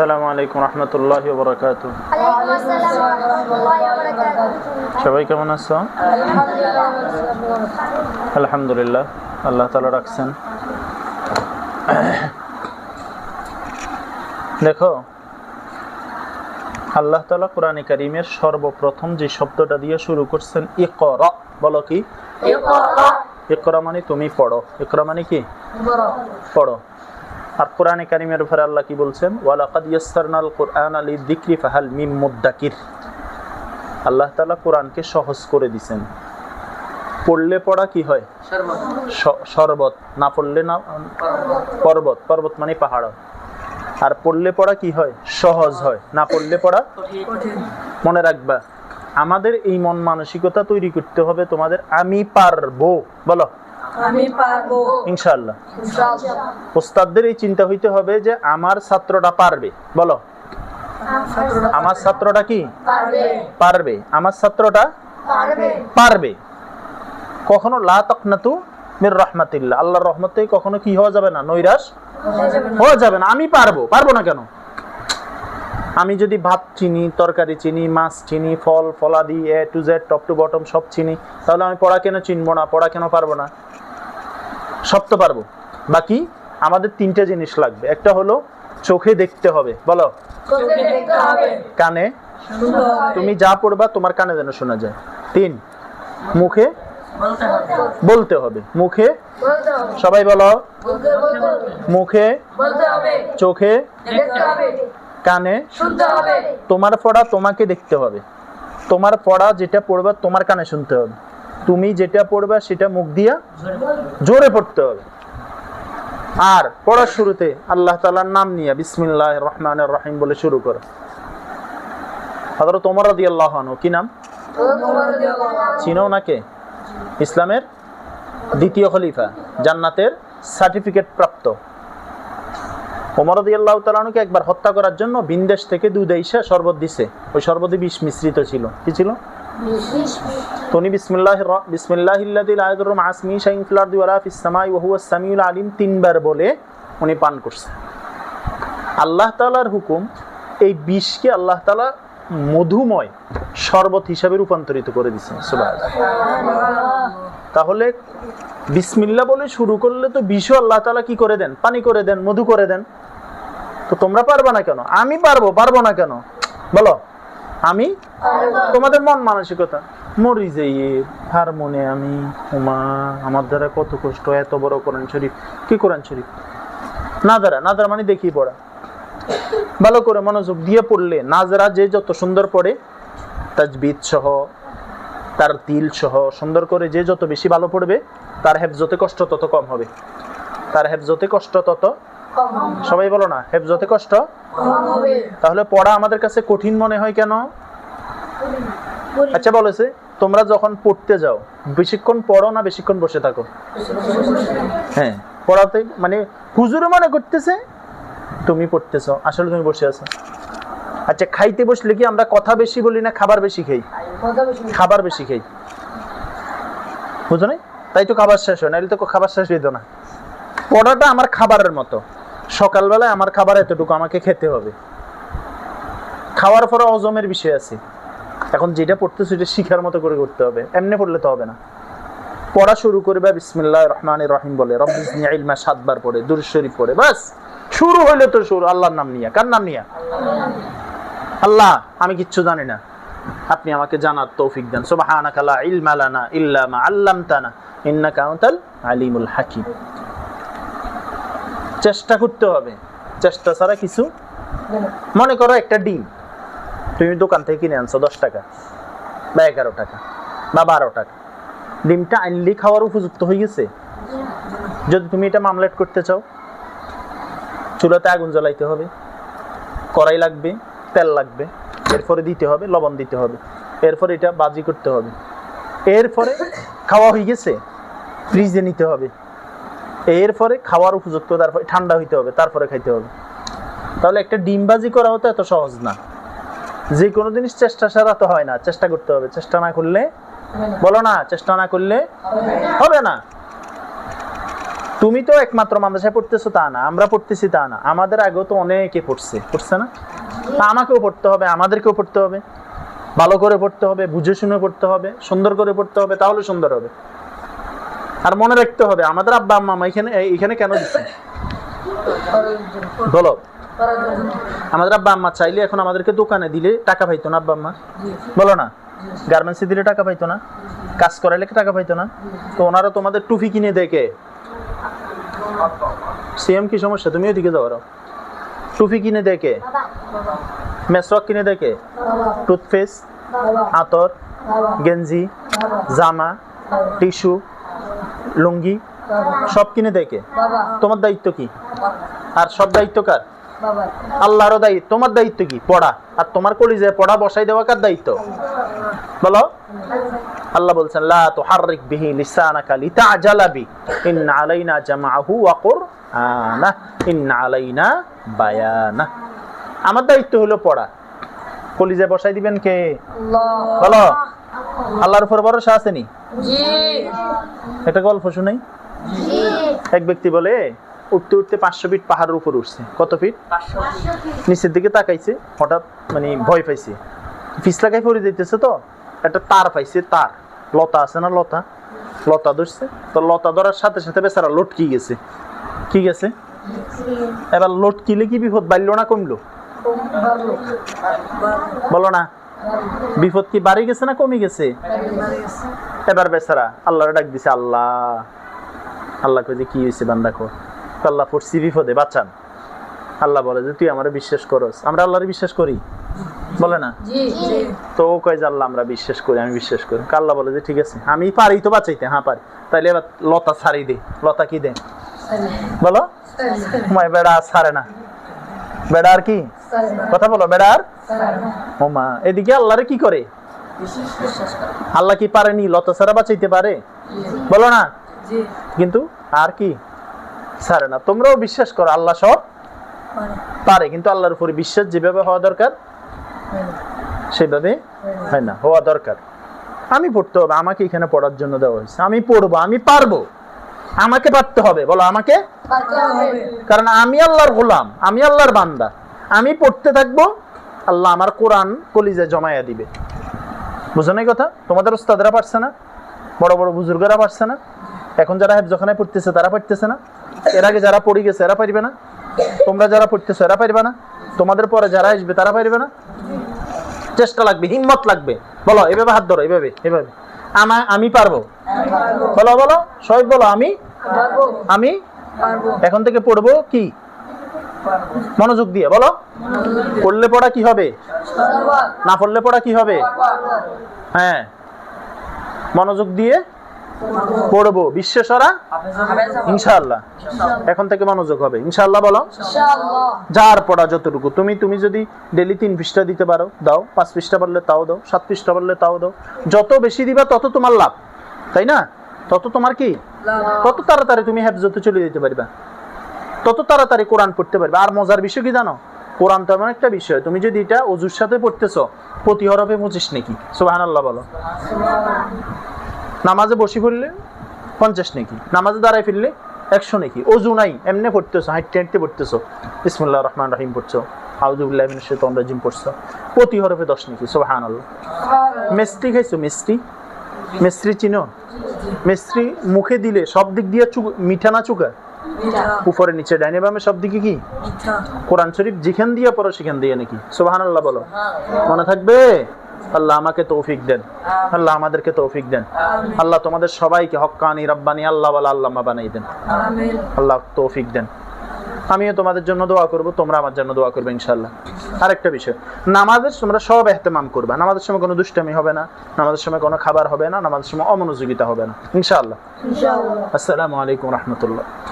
আসসালামু আলাইকুম রহমতুল্লাহ বরকাত। সবাই কেমন আছো? আলহামদুলিল্লাহ আল্লাহ তালা রাখছেন। দেখো আল্লাহ তালা কোরআনে কারিমের সর্বপ্রথম যে শব্দটা দিয়ে শুরু করছেন ইকরা বলো কি? ইকরা। মানে তুমি পড়ো। ইকরা মানে কি? পড়ো। আর কোরআনে কারিমের উপরে আল্লাহ কি বলছেন? ওয়ালাকাদ কোরআন আলী যিকরি ফাহাল মিম মুদ্দাকির আল্লাহ তালা কোরআনকে সহজ করে দিছেন। পড়লে পড়া কি হয়? শরবত। না পড়লে না, পর্বত। পর্বত মানে পাহাড়। আর পড়লে পড়া কি হয়? সহজ হয়। না পড়লে পড়া? মনে রাখবা, আমাদের এই মন মানসিকতা তৈরি করতে হবে তোমাদের, আমি পারব। বলো। আমি পারব। ইনশাআল্লাহ। ইনশাআল্লাহ। ওস্তাদদের এই চিন্তা হইতে হবে যে আমার ছাত্রটা পারবে। বলো। আমার ছাত্রটা কি? পারবে। পারবে। আমার ছাত্রটা পারবে। পারবে। কখনো লা তকনাতু মির রহমাতিল্লাহ। আল্লাহর রহমতে কখনো কি হওয়া যাবে না? নৈরাশ? হওয়া যাবে না। আমি পারব। পারব না কেন? আমি যদি ভাত চিনি তরকারি চিনি মাছ চিনি ফল ফলাদি A to Z top to bottom সব চিনি তাহলে আমি পড়া কেন চিনবো না? পড়া কেন পারব না? সব তো পারব। বাকি আমাদের তিনটে জিনিস লাগবে। একটা হলো চোখে দেখতে হবে। বলো? কানে? তুমি যা পড়বা তোমার কানে যেন শোনা যায়। তিন মুখে বলতে হবে। মুখে সবাই বলো? মুখে চোখে কানে তোমার পড়া তোমাকে দেখতে হবে। তোমার পড়া যেটা পড়বা তোমার কানে শুনতে হবে। তুমি যেটা পড়বা সেটা মুখ দিয়া জোরে পড়তে হবে। আর পড়ার শুরুতে আল্লাহ তালার নাম নিয়ে বিসমিল্লাহ রহমান রহিম বলে শুরু করো। হজরত তোমর রাদি আল্লাহ কি নাম? চিনো নাকে? ইসলামের দ্বিতীয় খলিফা, জান্নাতের সার্টিফিকেট প্রাপ্ত। ওমর আল্লাহ তালানুকে একবার হত্যা করার জন্য বিন্দেশ থেকে দুধ শরবত দিছে। ওই শরবতে বিষ মিশ্রিত ছিল। কি ছিল? তনি বিসমিল্লাহ বিসমিল্লাহিল্লাদিল আয়াতুর আসমি শাইন ফিল আরদি ওয়ালা ফিস সামাই ওয়া হুয়াস সামিউল আলিম তিনবার বলে উনি পান করছে। আল্লাহ তাআলার হুকুম এই বিষকে আল্লাহ তাআলা মধুময় শরবত হিসাবে রূপান্তরিত করে সুবহানাল্লাহ। তাহলে বিসমিল্লা বলে শুরু করলে তো বিষও আল্লাহ তাআলা কি করে দেন? পানি করে দেন, মধু করে দেন। তো তোমরা পারবা না কেন? আমি পারব পারব না কেন? বলো। আমি? তোমাদের মন মানসিকতা? মরি যাইয়ে হার মনে আমি, উমা, আমার দ্বারা কত কষ্ট, এত বড় কোরআন শরীফ। কি কোরআন শরীফ? না দ্বারা না মানে দেখি পড়া। ভালো করে মনোযোগ দিয়ে পড়লে নাজরা যে যত সুন্দর পড়ে, তাজবিদ সহ, তার তিল সহ, সুন্দর করে যে যত বেশি ভালো পড়বে, তার হেফজতে কষ্ট তত কম হবে। তার হেফজতে কষ্ট তত সবাই বলো না হেফজতে কষ্ট? তাহলে পড়া আমাদের কাছে কঠিন মনে হয় কেন? আচ্ছা বলেছে তোমরা যখন পড়তে যাও, বেশিক্ষণ পড়ো না বেশিক্ষণ বসে থাকো? হ্যাঁ পড়াতে মানে হুজুরে মনে করতেছে, তুমি পড়তেছো, আসলে তুমি বসে আছো। আচ্ছা খাইতে বসলে কি আমরা কথা বেশি বলি না খাবার বেশি খাই? খাবার বেশি খাই। বুঝো নাই? তাই তো খাবার শেষ হয়, নাহলে তো খাবার শেষ হইতো না। পড়াটা আমার খাবারের মতো। সকালবেলায় আমার খাবার এতটুকু আমাকে খেতে হবে। খাওয়ার পরে হজমের বিষয় আছে। এখন যেটা পড়তে সেটা শিখার মতো করে করতে হবে। এমনি পড়লে তো হবে না। পড়া শুরু করবে বিসমিল্লাহ রহমান রহিম বলে রব্বিজনি সাতবার পড়ে, দুরুদ শরীফ পড়ে, বাস। শুরু হইলে তো শুরু। আল্লাহর নাম নিয়ে। কার নাম নিয়ে? আল্লাহ, আমি কিচ্ছু জানি না। আপনি আমাকে জানার তৌফিক দেন। সুবহানাকা লা ইলমা লানা ইল্লা মা আল্লামতানা। ইন্নাকা আনতাল আলিমুল হাকিম। চেষ্টা করতে হবে। চেষ্টা ছাড়া কিছু মনে করো একটা ডিম, তুমি দোকান থেকে কিনে আনছো দশ টাকা বা এগারো টাকা বা বারো টাকা। ডিমটা আইনলি খাওয়ার উপযুক্ত হয়ে গেছে। যদি তুমি এটা মামলেট করতে চাও, চুলাতে আগুন জ্বালাইতে হবে, কড়াই লাগবে, তেল লাগবে, এরপরে দিতে হবে, লবণ দিতে হবে, এরপরে এটা বাজি করতে হবে। এরপরে খাওয়া হয়ে গেছে, ফ্রিজে নিতে হবে। এরপরে খাওয়ার উপযুক্ত, তারপরে ঠান্ডা হইতে হবে, তারপরে খাইতে হবে। তাহলে একটা ডিম বাজি করা হতো এত সহজ না। যে কোনো জিনিস চেষ্টা ছাড়া তো হয় না, চেষ্টা করতে হবে। চেষ্টা না করলে, বলো না, চেষ্টা না করলে হবে না। তুমি তো একমাত্র মাদ্রাসায় পড়তেছো তা না, আমরা পড়তেছি তা না। আমাদের আগেও তো অনেকে পড়ছে পড়ছে না? আমাকেও পড়তে হবে, আমাদেরকেও পড়তে হবে। ভালো করে পড়তে হবে, বুঝে শুনে পড়তে হবে, সুন্দর করে পড়তে হবে, তাহলে সুন্দর হবে। আর মনে রাখতে হবে, আমাদের আব্বা আম্মা আমা এখানে এখানে কেন দিচ্ছে? বলো। আমাদের আব্বা আম্মা চাইলে এখন আমাদেরকে দোকানে দিলে টাকা পাইতো না আব্বা আম্মা? বলো না। গার্মেন্টসে দিলে টাকা পাইতো না? কাজ করাইলে টাকা পাইতো না? তো ওনারা তোমাদের টুপি কিনে দেখে সেম কি সমস্যা? তুমি ওইদিকে যাও। টুপি কিনে দেখে মেসওয়াক কিনে দেখে টুথপেস্ট, আতর, গেঞ্জি, জামা, টিস্যু লুঙ্গি? সব কিনে দেখে বাবা। তোমার দায়িত্ব কি? আর সব দায়িত্ব কার? বাবা। আল্লাহরও দায়িত্ব তোমার দায়িত্ব কি? পড়া। আর তোমার কলিজায় পড়া বসাই দেওয়া কার দায়িত্ব? বলো। আল্লাহ বলছেন লা তুহাররিক বিহি লিসানাকা লিতাজালা বি। ইন্না আলাইনা জামাআহু ওয়া কুরআনা। ইন্না আলাইনা বায়ানা। আমার দায়িত্ব হলো পড়া। কলিজে বসাই দিবেন কে? আল্লাহ। বলো। আল্লাহর উপর ভরসা আসেনি জি। একটা গল্প শুনাই। জি। এক ব্যক্তি বলে উঠতে উঠতে পাঁচশো ফিট পাহাড়ের উপর উঠছে। কত ফিট? নিচের দিকে তাকাইছে হঠাৎ মানে ভয় পাইছে। পিছলাকায় পড়ে যাইতেছে তো একটা তার পাইছে তার। লতা আছে না লতা? লতা ধরছে। তো লতা ধরার সাথে সাথে বেচারা লটকি গেছে। কি গেছে? এবার লটকিলে কি বিপদ বাড়লো না কমলো। বলো না। বিপদ কি বাড়ি গেছে না কমে গেছে? এবার বেচারা আল্লাহর ডাক দিছে আল্লাহ আল্লাহ কই যে কি হয়েছে বান্দা কো তো আল্লাহ পড়ছি বিপদে বাঁচান। আল্লাহ বলে যে তুই আমার বিশ্বাস করস। আমরা আল্লাহর বিশ্বাস করি? বলে না? তো ও কয় যে আল্লাহ আমরা বিশ্বাস করি আমি বিশ্বাস করি। আল্লাহ বলে যে ঠিক আছে আমি পারি তো বাঁচাইতে হ্যাঁ পারি। তাইলে এবার লতা ছাড়ি দে লতা কি দে? বলো? বেড়া ছাড়ে না। বেড়া আর কি? কথা বলো বেড়া আর ও মা এদিকে আল্লাহরে কি করে? আল্লাহ কি পারেনি? লতা ছাড়া বাঁচাইতে পারে? বলো না? কিন্তু আর কি? ছাড়ে না। তোমরাও বিশ্বাস করো আল্লাহ সব পারে। পারে কিন্তু আল্লাহর উপরে বিশ্বাস যেভাবে হওয়া দরকার সেভাবে হয় না হওয়া দরকার। আমি পড়তে হবে আমাকে এখানে পড়ার জন্য দেওয়া হয়েছে। আমি পড়ব আমি পারব। আমাকে পারতে হবে বলো আমাকে। কারণ আমি আল্লাহর গোলাম আমি আল্লাহর বান্দা। আমি পড়তে থাকব আল্লাহ আমার কোরআন কলিজে জমাইয়া দিবে। বুঝো না কথা? তোমাদের ওস্তাদরা পারছে না? বড় বড় বুজুর্গরা পারছে না? এখন যারা হেফজখানায় পড়তেছে, তারা পারতেছে না? এর আগে যারা পড়ে গেছে, এরা পারবে না? তোমরা যারা পড়তেছো, এরা পারবে না? তোমাদের পরে যারা আসবে, তারা পারবে না? চেষ্টা লাগবে, হিম্মত লাগবে। বলো, এভাবে হাত ধরো, এভাবে এভাবে। আমা- আমি পারব? বলো বলো, সবাই বলো, আমি? আমি? এখন থেকে পড়ব কি? মনোযোগ দিয়ে বলো। পড়লে পড়া কি হবে? না পড়লে পড়া কি হবে? হ্যাঁ। মনোযোগ দিয়ে পড়ব। বিশ্বেশ্বরা? ইনশাআল্লাহ। এখন থেকে মনোযোগ হবে। ইনশাল্লাহ বলো। যার পড়া যতটুকু। তুমি তুমি যদি ডেলি তিন পৃষ্ঠা দিতে পারো দাও। পাঁচ পৃষ্ঠা পারলে তাও দাও। সাত পৃষ্ঠা পারলে তাও দাও। যত বেশি দিবা তত তোমার লাভ। তাই না? তত তোমার কি? তত তাড়াতাড়ি তুমি হেফজতে চলে যেতে পারবা। তত তাড়াতাড়ি কোরআন পড়তে পারবে। আর মজার বিষয় কি জানো? কোরআন তো এমন একটা বিষয়, তুমি যদি এটা অজুর সাথে পড়তেছো, প্রতি হরফে পঁচিশ নাকি। সুবাহান আল্লাহ বলো। নামাজে বসি পড়লে পঞ্চাশ নাকি, নামাজে দাঁড়ায় ফিরলে একশো নাকি। অজু নাই, এমনি পড়তেছো, হাঁটতে হাঁটতে পড়তেছো। ইসমুল্লাহ রহমান রাহিম পড়ছো আউজুবুল্লাহ মিনাশ শাইতানির রাজিম পড়ছো, প্রতি হরফে দশ নাকি সুবাহান আল্লাহ মিষ্টি খাইছো, মিষ্টি? মিস্ত্রি চিনো? মিস্ত্রি মুখে দিলে সব দিক দিয়ে মিঠা না চুকা উপরে নিচে ডাইনে বামে সব দিকে কি? কোরআন শরীফ যেখান দিয়ে পড়ো সেখান দিয়ে নাকি? সুবাহান আল্লাহ বলো মনে থাকবে? আল্লাহ আমাকে তৌফিক দেন। আল্লাহ আমাদেরকে তৌফিক দেন। আল্লাহ তোমাদের সবাইকে হক্কানি রব্বানি আল্লাহ বলা বানাই দেন। আল্লাহ তৌফিক দেন। আমিও তোমাদের জন্য দোয়া করব তোমরা আমার জন্য দোয়া করবে ইনশাল্লাহ আরেকটা বিষয় নামাজের তোমরা সব এহতেমাম করবা। নামাজের সময় কোনো দুষ্টামি হবে না নামাজের সময় কোনো খাবার হবে না নামাজের সময় অমনোযোগিতা হবে না। ইনশাআল্লাহ। ইনশাআল্লাহ। আসসালামু আলাইকুম রহমতুল্লাহ।